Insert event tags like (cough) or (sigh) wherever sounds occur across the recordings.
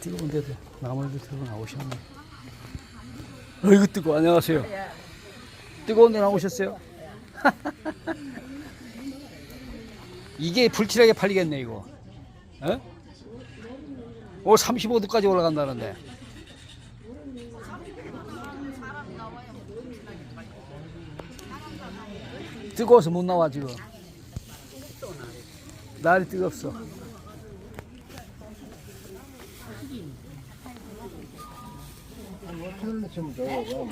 뜨거운데도 나물도 들고 나오셨네. 어이구 뜨거. 안녕하세요. 뜨거운데 나오셨어요? (laughs) 이게 불길하게 팔리겠네 이거. 어? 오 35도까지 올라간다는데. 뜨거워서 못 나와 지금. 날이 뜨겁어.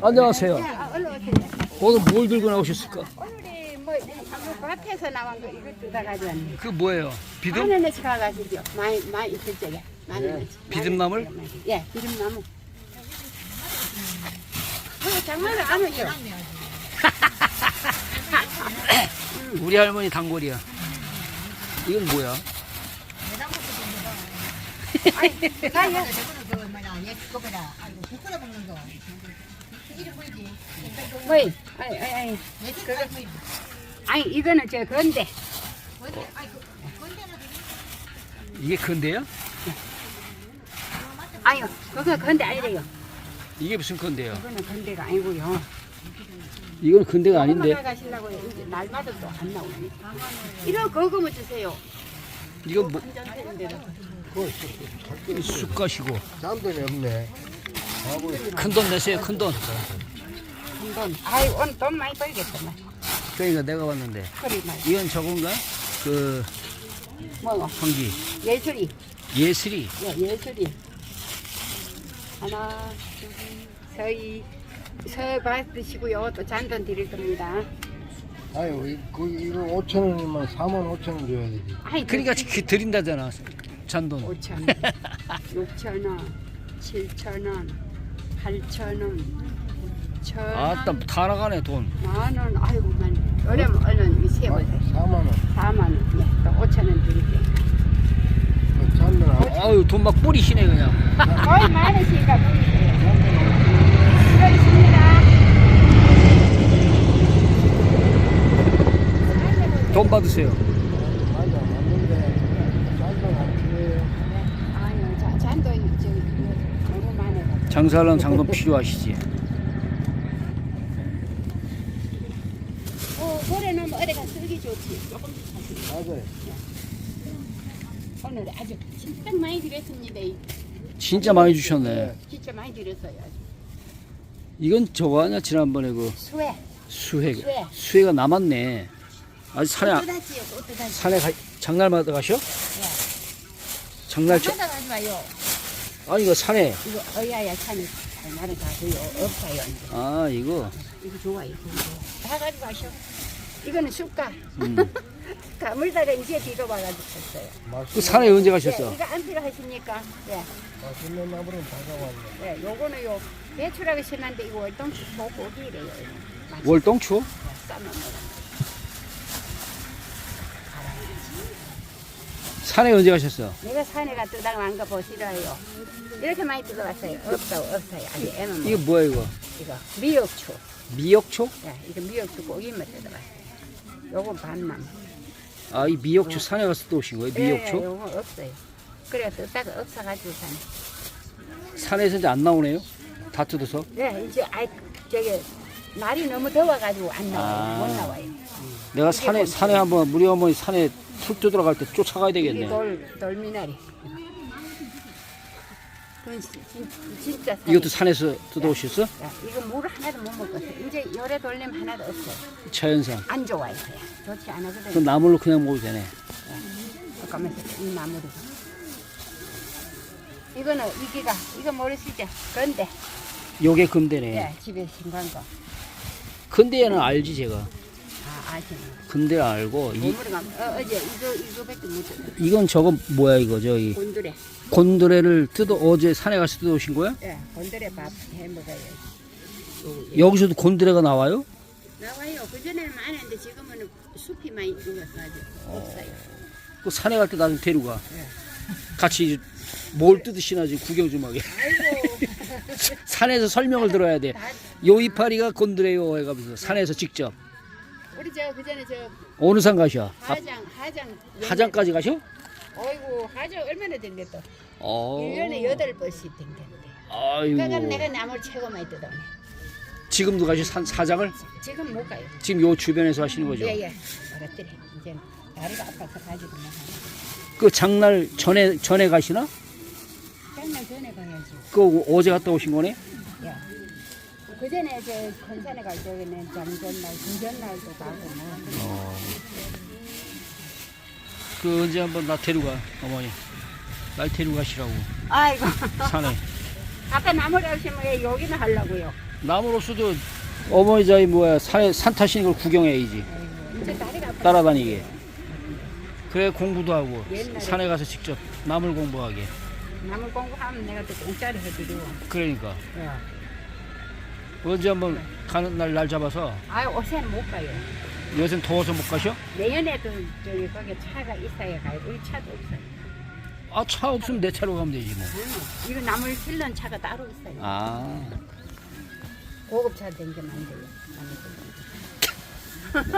안녕하세요. 오늘 뭘 들고 나오셨을까? 오늘이 뭐 밭에서 나온 거 이거 뜯어가지고 왔네. 그 뭐예요? 비듬? 만 원어치 가가지고 많이 많이 있을 적에 만 원어치. 비듬나물? 예, 비듬나무. 어, 장난을 안 해요. (laughs) 우리 할머니 단골이야. 이건 뭐야? 가요. 뭐이? 아니 아니 아니. 그거 아니 이거는 저 건데. 이게 건데요? 아니요, 그거 건데 아니래요. 이게 무슨 건데요? 그거는 건데가 아니고요. 이건 건데가 아닌데 엄마가 가시려고요. 이제 날마다 또 안 나오네. 이런 거금을 주세요. 이건 뭐. 쑥갓이고 짬돈이 없네. 큰 돈 내세요 큰 돈. 한 돈. 아이 오늘 돈 많이 벌겠구만. 그러니까 내가 그리 말. 이건 저건가? 그 뭐 황기 예술이. 예슬이 예, 예술이. 하나, 둘, 서희. 서 받으시고요. 또 잔돈 드릴 겁니다. 아유, 이- 그, 이거 5천 원이면 4만 5천 원 줘야 되지. 아이, 그러니까 그 드린다잖아 잔돈 5천 원, (laughs) 6천 원, 7천 원, 8천 원, 9천 원, 아따 다 나가네 돈 만 원. 아이고, 만. 어려면 얼른 이 세보세요. 4만 원. 4만 원. 예, 또 5천 원 드릴게요. 그 짬돈 안 아유 돈 막 뿌리시네 그냥 (laughs) 거의 많으시니까 보이세요. 있습니다. 돈 받으세요 맞아, 맞는데 짬돈 안 필요해요. 아니요, 자, 잔도 저기 너무 많아요. 장사하려면 장돈 필요하시지 어, 모래 놓으면 어디가 쓰기 좋지. 조금 사실. 맞아요. 오늘 아주 진짜 많이 드렸습니다. 이. 진짜 많이 주셨네 진짜 많이 드렸어요. 아주. 이건 저거 아니야 지난번에 그 수해. 수회 수회. 수회가 남았네 아직 산에 안-. 산에 가, 장날마다 가셔? 장날 저, 하다 가지 마요. 아니 이거 산에 이거 어야야 산에 날은 가고요. 없어요. 이제. 아 이거 이거 좋아요. 이거 좋아. 다 가지 마셔. 이거는 쑥가. 음. (laughs) 가물다가 이제 비가 와가지고 었어요 그 산에 언제 예, 가셨어? 이거 안 필요하십니까? 예. 맛있는 나무는 다 가왔네. 예, 요거는 요 배추라고 심한데 이거 월동 목고기래요. 월동추? 싸면 먹어. 산에 언제 가셨어? 내가 산에 가 뜯어가 안 가 보시라요. 이렇게 많이 뜯어왔어요. 없다고 없어요. 아직 애는 뭐 이게 뭐야 이거? 이거 미역초. 미역초? 야, 이거 미역초 고기만 뜯어왔어요. 요건 반남. 아 이 미역초 산에 가서 또 오신 거예요? 예, 미역초? 요거 없어요. 그래 뜯다가 없어가지고 산에. 산에서 이제 안 나오네요? 다 뜯어서? 예, 이제 아이 저기 날이 너무 더워가지고 안 나와요. 아. 못 나와요. 내가 산에 산에 한번 우리 어머니 산에 풀 뜯으러 갈 때 쫓아가야 되겠네 돌 돌미나리. 그건 진, 진, 진짜 산. 이것도 산에서 뜯어오셨어? 야, 이거 물 하나도 못 먹었어. 이제 열에 돌림 하나도 없어. 자연산 안 좋아요. 좋지 않아거든. 그럼 나물로 그냥 먹어도 되네 잠깐만 이 나무를. 이거는 이기가 이거 모르시죠? 건데. 요게 금대네 예, 집에 신간 거. 근대는 알지 제가 아. 근대 알고 이, 가 어, 어제 이거 이거밖에 못 줬네. 이건 저거 뭐야 이거 저기 곤드레. 곤드레를 뜯어 어제 산에 가서 뜯어오신 거야? 예, 곤드레 밥 해 먹어요. 여기서도 곤드레가 나와요? 나와요. 그 전에는 많았는데 지금은 숲이 많이 죽었어가지고 없어요. 그 산에 갈 때 나좀 데려가. 예. 같이 뭘 뜯으시나 지금 구경 좀 하게. 아이고. (laughs) 산에서 설명을 들어야 돼. 다, 요 이파리가 곤드레요 해가면서 산에서 직접 우리 저 그전에 저 어느 산 가셔? 앞 하장 하장 하장까지 가셔? 어이구 아주 얼마나 댕겼어. 어. 1년에 여덟 번씩 댕겼는데. 아이고. 그러니까 내가 나물 최고 많이 뜯어내. 지금도 가시 산 사장을 지금 못 가요. 지금 요 주변에서 하시는 거죠? 예예. 알았더래. 이제 다리가 아파서 가지도 못 하네. 그 장날 전에 전에 가시나? 장난 전에 가야지. 그 어제 갔다 오신 거네? 야. 그 전에 저 건산에 갈 적에는 장전날, 중전날도 가고 뭐. 어. 그 언제 한번 나 데려가 어머니. 날 데려가시라고 아이고. 산에. 아까 나물 하시면 여기는 하려고요. 나무로서도 어머니 저희 뭐야 산에 산 타시는 걸 구경해야지. 아이고. 이제 다리가 아파. 따라다니게. 그래 공부도 하고 옛날에- 산에 가서 직접 나물 공부하게. 나물 공부하면 내가 또 공짜리 해드리고. 그러니까 야. 언제 한번 가는 날 날 잡아서 아유, 옷에는 못 가요. 요새 더워서 못 가셔? 내년에도 저기 거기 차가 있어야 가요. 우리 차도 없어요. 아 차 없으면 내 차로 가면 되지 뭐. 응. 이거 나물 실는 차가 따로 있어요. 아, 고급차 댕기면 안 돼요.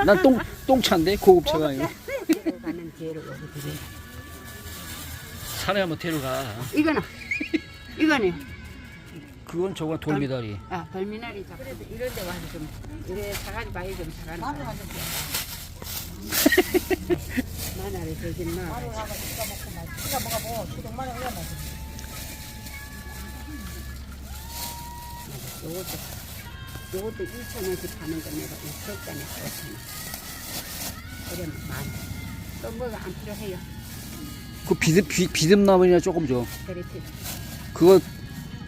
난 똥 똥차인데 고급차가 아니고 고급차 가는 뒤로 여기 드려요. 산에 한번 데려가. 이거는 이거는 그건 저거 돌미다리. 아 벌미나리 잡. 그래도 이런 데 와서 좀 이래 사가지 마요 좀 사가는 (laughs) 마늘 하좀 마늘을 저긴 마. 요것도 요것도 2천 원씩 파는 거 내가 이 석간에 5천 원. 그러면 만. 또 뭐가 안 필요해요. 그 비듬 비, 비듬 나물이나 조금 줘. 그렇지. 그거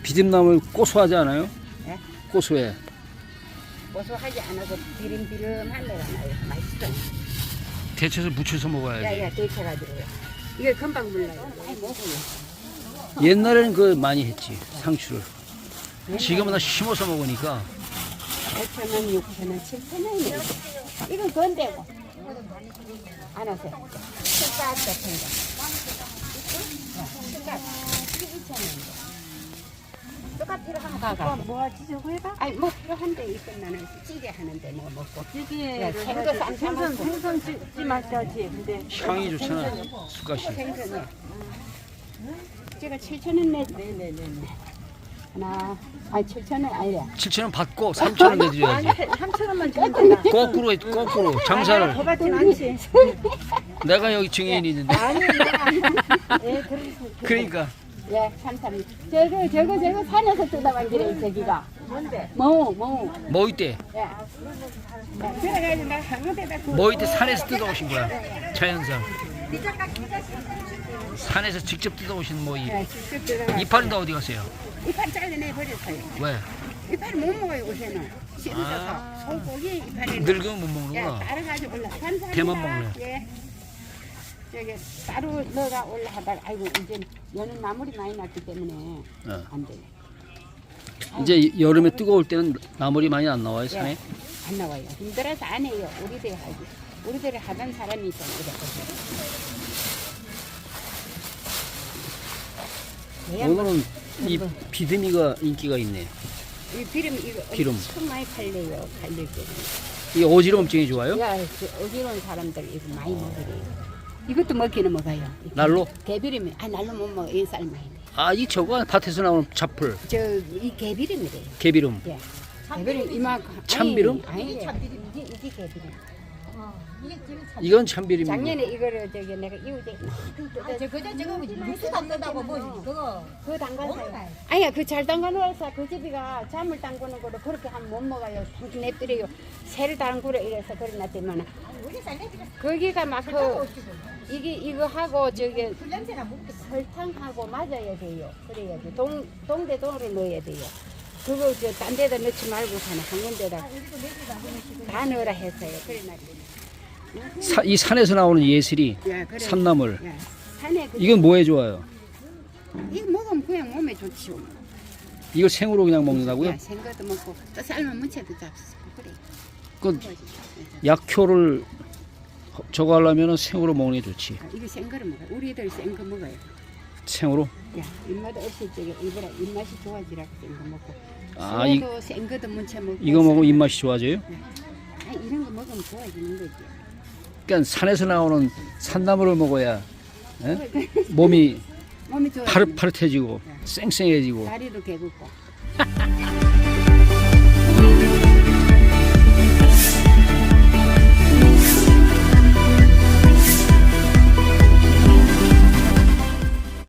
비듬나물 고소하지 않아요? 예? 고소해. 고소하지 않아도 비름비름한 데가 나요. 맛있어. 데쳐서 무쳐서 먹어야지. 야야 데쳐가지고요. 이게 금방 물러요. 아이 먹어요. 옛날에는 그 많이 했지 상추를. 지금은 다 심어서 먹으니까 5천 원, 6천 원, 7천 원이에요. 이건 건데고. 안 하세요. 술값 같은 거. 어, 술값. 이게 2천 원 술값 필요하면 가가. 뭐 하지 저거 해봐? 아니 뭐 필요한데 있으면은 찌개 하는데 뭐 먹고. 찌개 야, 생거 쌈 생선. 생선 찌, 찌 맛하지 근데 향이 좋잖아. 쑥갓이. 생선이. 제가 7천 원 내. 네네네 하나, 아니 7천 원 아니래. 7천 원 받고 3천 원 내드려야지. 3천 원만 주면 된다 거꾸로 해, 거꾸로 장사를. 더 받진 않지 내가 여기 증인이 있는데. 아니 예 그러니까 그러니까 예, 삼삼. 저거 저거 저거 산에서 뜯어만 그래 저기가. 뭔데? 뭐 뭐. 뭐 이때 예. 그래가지고 나 한국에다 그. 뭐 이때 산에서 뜯어오신 거야. 자연산. 산에서 직접 뜯어오신 뭐 이. 예, 직접 들어가. 이파는 다 어디 갔어요? 이판 잘라내 버렸어요. 왜? 이판 못 먹어요 요새는. 아. 씹어서 소고기 이판을. 늙으면 못 예, 먹는구나. 따로 가지고 올라. 감사합니다. 배만 먹네. 예. 저기 따로 넣어가 올라 하다가 아이고 이제 여는 나물이 많이 났기 때문에 어. 안 되네. 이제 여름에 뜨거울 때는 나물이 많이 안 나와요 산에. 안 나와요. 힘들어서 안 해요. 우리들 하지. 우리들이 하던 사람이 있잖아. 이렇게. 오늘은 이 비듬이가 인기가 있네. 이 비름 이거 기름. 엄청 많이 팔려요. 팔릴 때. 이 어지럼증이 좋아요? 야, 저 어지러운 사람들 이거 많이 먹으래요. 이것도 먹기는 먹어요. 날로? 개비름이 아 날로 못 먹어. 이 쌀만이. 아이 저거 밭에서 나오는 잡풀, 저이 개비름이래요. 개비름. 예. 개비름 이만큼. 참비름? 아니, 아니 참비름 이게 이게 개비름. 이건 참비름이고. 작년에 이거를 저기 내가 이웃에 아, 저 그저 저거 육수 담는다고 뭐 그거 그 담가서요. 아니야 그 잘 담가 놓아서 그 집이가 잠을 담그는 거를 그렇게 하면 못 먹어요. 당신 내버려요. 새를 담그래 이래서 그래 놨더만 거기가 막그 이게 이거 하고 저기 설탕하고 맞아야 돼요. 그래야지 동 동대 동으로 넣어야 돼요. 그거 저 딴 데다 넣지 말고 그냥 한 군데다 다 넣으라 했어요. 그래 놨더니. 사, 이 산에서 나오는 예슬이 야, 그래. 산나물. 야, 산에 그 이건 뭐에 좋아요? 이거 먹으면 그냥 몸에 좋지요. 이거 생으로 그냥 먹는다고요? 야, 생것도 먹고 또 삶은 무채도 잡수. 그래. 그 약효를 저거 하려면 생으로 먹는 게 좋지. 아, 이거 생거를 먹어. 우리들 생거 먹어요. 생으로. 야, 입맛 없을 적에 이거라 입맛이 좋아지라고 생거 먹고. 아, 이, 수어도 생거도 무채 먹고. 이거 먹으면 입맛이 좋아져요? 아, 이런 거 먹으면 좋아지는 거지. 그러니까 산에서 나오는 산나물을 먹어야 예? (laughs) 몸이 몸이 좋아. 파릇 파릇해지고 쌩쌩해지고 다리도 개굵고. (laughs)